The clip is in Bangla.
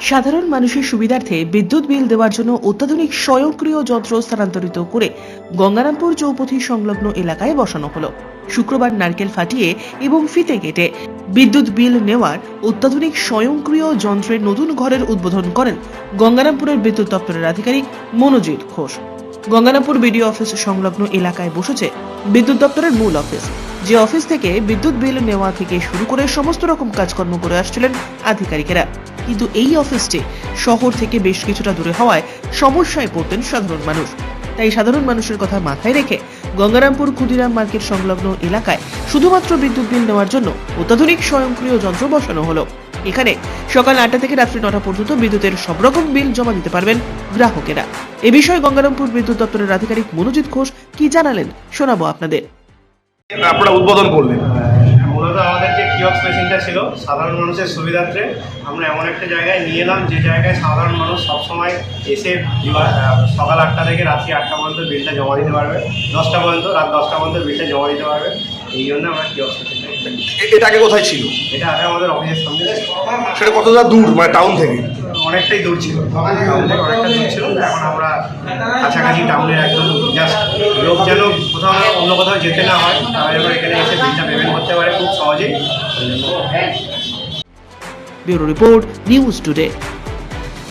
সাধারণ মানুষের সুবিধার্থে বিদ্যুৎ বিল দেওয়ার জন্য অত্যাধুনিক স্বয়ংক্রিয় যন্ত্র স্থানান্তরিত করে গঙ্গারামপুর চৌপথি সংলগ্ন এলাকায় বসানো হল। শুক্রবার নারকেল ফাটিয়ে এবং ফিতে কেটে বিদ্যুৎ বিল নেওয়ার অত্যাধুনিক স্বয়ংক্রিয় যন্ত্রের নতুন ঘরের উদ্বোধন করেন গঙ্গারামপুরের বিদ্যুৎ দপ্তরের আধিকারিক মনোজিৎ ঘোষ। গঙ্গারামপুর বিডিও অফিস সংলগ্ন এলাকায় বসেছে বিদ্যুৎ দপ্তরের মূল অফিস। যে অফিস থেকে বিদ্যুৎ বিল নেওয়া থেকে শুরু করে সমস্ত রকম কাজকর্ম করে আসছিলেন আধিকারিকেরা। কিন্তু এই অফিসটি শহর থেকে বেশ কিছুটা দূরে হওয়ায় সমস্যায় পড়তেন সাধারণ মানুষ। তাই সাধারণ মানুষের কথা মাথায় রেখে গঙ্গারামপুর ক্ষুদিরাম মার্কেট সংলগ্ন এলাকায় শুধুমাত্র বিদ্যুৎ বিল নেওয়ার জন্য অত্যাধুনিক স্বয়ংক্রিয় যন্ত্র বসানো হলো। এখানে সকাল আটটা থেকে রাত্রি নটা পর্যন্ত বিদ্যুতের সব রকম বিল জমা দিতে পারবেন গ্রাহকেরা। এ বিষয়ে গঙ্গারামপুর বিদ্যুৎ দপ্তরের আধিকারিক মনোজিৎ ঘোষ কি জানালেন শোনাবো আপনাদের। আপনারা উদ্বোধন করলেন। মূলত আমাদের যে কিয়ক্স মেশিনটা ছিল সাধারণ মানুষের সুবিধার্থে আমরা এমন একটা জায়গায় নিয়ে এলাম যে জায়গায় সাধারণ মানুষ সবসময় এসে সকাল আটটা থেকে রাত্রি আটটা পর্যন্ত বিলটা জমা দিতে পারবে। দশটা পর্যন্ত রাত দশটা পর্যন্ত বিলটা জমা দিতে পারবে। এই জন্য আমরা কিয়ক্স মেশিনটা এ- এটা আগে কোথায় ছিল? এটা আগে আমাদের অফিসের সামনে সেটা কতটা দূর? মানে টাউন থেকে? অনেকটাই দূর ছিল। টাউন থেকে অনেকটা দূর ছিল। এখন আমরা কাছাকাছি টাউনের একদম জাস্ট লোক যেন কোথাও অন্য কোথাও যেতে না হয় তারা যেন এখানে এসে বিলটা পেমেন্ট করতে পারে খুব সহজেই। Bureau report news today.